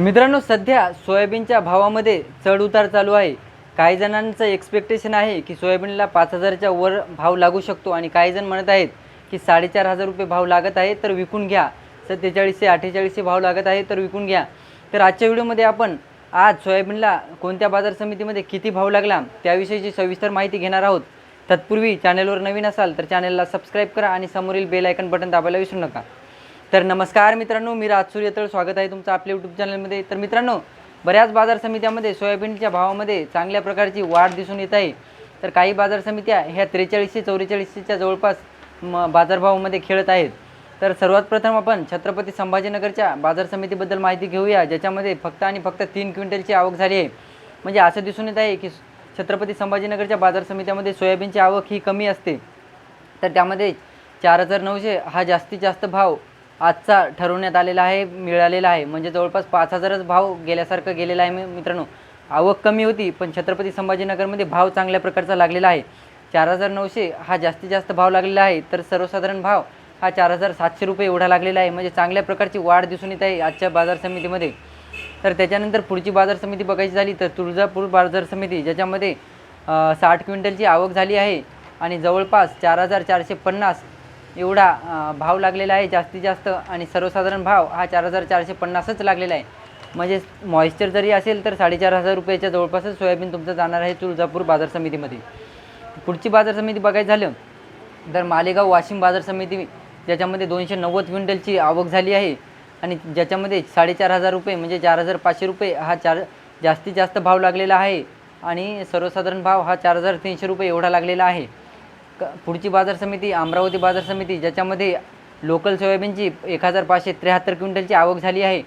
मित्रांनो सध्या सोयाबीनच्या भावामध्ये चढउतार चालू आहे. काही जणांचं एक्सपेक्टेशन आहे की सोयाबीनला पाच हजारच्या वर भाव लागू शकतो आणि काही जण म्हणत आहेत की साडेचार हजार रुपये भाव लागत आहे तर विकून घ्या. सत्तेचाळीसशे अठ्ठेचाळीसशे भाव लागत आहे तर विकून घ्या. तर आजच्या व्हिडिओमध्ये आपण आज सोयाबीनला कोणत्या बाजार समितीमध्ये किती भाव लागला त्याविषयीची सविस्तर माहिती घेणार आहोत. तत्पूर्वी चॅनलवर नवीन असाल तर चॅनलला सबस्क्राईब करा आणि समोरील बेल आयकन बटन दाबायला विसरू नका. तर नमस्कार मित्रांनो मी राजसूर्य तर स्वागत आहे तुमचं आपल्या यूट्यूब चॅनलमध्ये तर मित्रांनो बऱ्याच बाजार समित्यामध्ये सोयाबीनच्या भावामध्ये चांगल्या प्रकारची वाढ दिसून येत आहे. तर काही बाजार समित्या ह्या त्रेचाळीसशे चौवेचाळीसशेच्या जवळपास म बाजारभावामध्ये खेळत आहेत. तर सर्वात प्रथम आपण छत्रपती संभाजीनगरच्या बाजार समितीबद्दल माहिती घेऊया ज्याच्यामध्ये फक्त आणि फक्त तीन क्विंटलची आवक झाली आहे. म्हणजे असं दिसून येत आहे की छत्रपती संभाजीनगरच्या बाजार समित्यामध्ये सोयाबीनची आवक ही कमी असते. तर त्यामध्ये चार हजार नऊशे हा जास्तीत जास्त भाव आजचा ठरवण्यात आलेला आहे मिळालेला आहे. म्हणजे जवळपास पाच हजारच भाव गेल्यासारखं गेलेला आहे मी- मित्रांनो. आवक कमी होती पण छत्रपती संभाजीनगरमध्ये भाव चांगल्या प्रकारचा लागलेला आहे. चार हजार नऊशे हा जास्तीत जास्त भाव लागलेला आहे तर सर्वसाधारण भाव हा चार हजार सातशे रुपये एवढा लागलेला आहे. म्हणजे चांगल्या प्रकारची वाढ दिसून येत आहे आजच्या बाजार समितीमध्ये. तर त्याच्यानंतर पुढची बाजार समिती बघायची झाली तर तुळजापूर बाजार समिती ज्याच्यामध्ये साठ क्विंटलची आवक झाली आहे आणि जवळपास चार हजार चारशे पन्नास एवढा भाव लागलेला आहे जास्तीत जास्त आणि सर्वसाधारण भाव हा चार हजार चारशे पन्नासच लागलेला आहे. म्हणजे मॉइश्चर जरी असेल तर साडेचार हजार रुपयाच्या जवळपासच सोयाबीन तुमचं जाणार आहे तुळजापूर बाजार समितीमध्ये. पुढची बाजार समिती बघायचं झालं तर मालेगाव वाशिम बाजार समिती ज्याच्यामध्ये दोनशे नव्वद क्विंटलची आवक झाली आहे आणि ज्याच्यामध्ये साडेचार हजार रुपये म्हणजे चार हजार पाचशे रुपये हा चार जास्तीत जास्त भाव लागलेला आहे आणि सर्वसाधारण भाव हा चार हजार तीनशे रुपये एवढा लागलेला आहे. क पुढची बाजार समिती अमरावती बाजार समिती ज्याच्यामध्ये लोकल सोयाबीनची एक हजार पाचशे त्र्याहत्तर क्विंटलची आवक झाली आहे.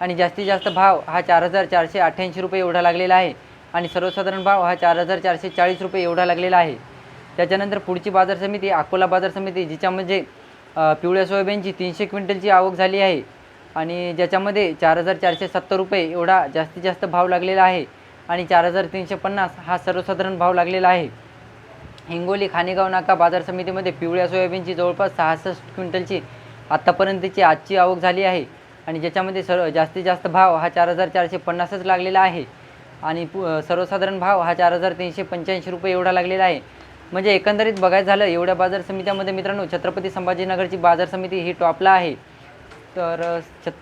आणि जास्तीत जास्त भाव हा चार हजार चारशे अठ्ठ्याऐंशी रुपये एवढा लागलेला आहे. आणि सर्वसाधारण भाव हा चार हजार चारशे चाळीस रुपये एवढा लागलेला आहे. त्याच्यानंतर पुढची बाजार समिती अकोला बाजार समिती जिच्यामध्ये पिवळ्या सोयाबीनची तीनशे क्विंटलची आवक झाली आहे. आणि ज्याच्यामध्ये चार हजार चारशे सत्तर रुपये एवढा जास्तीत जास्त भाव लागलेला आहे. आणि चार हजार तीनशे पन्नास हा सर्वसाधारण भाव लागलेला आहे. हिंगोली खानेगाव नाका बाजार समितीमध्ये पिवळ्या सोयाबीनची जवळपास सहासष्ट क्विंटलची आत्तापर्यंतची आजची आवक झाली आहे. आणि ज्याच्यामध्ये सर्व जास्तीत जास्त भाव हा चार हजार चारशे पन्नासच लागलेला आहे. आणि पु सर्वसाधारण भाव हा चार हजार तीनशे पंच्याऐंशी रुपये एवढा लागलेला आहे. म्हणजे एकंदरीत बघायचं झालं एवढ्या बाजार समित्यामध्ये मित्रांनो छत्रपती संभाजीनगरची बाजार समिती ही टॉपला आहे. तर छत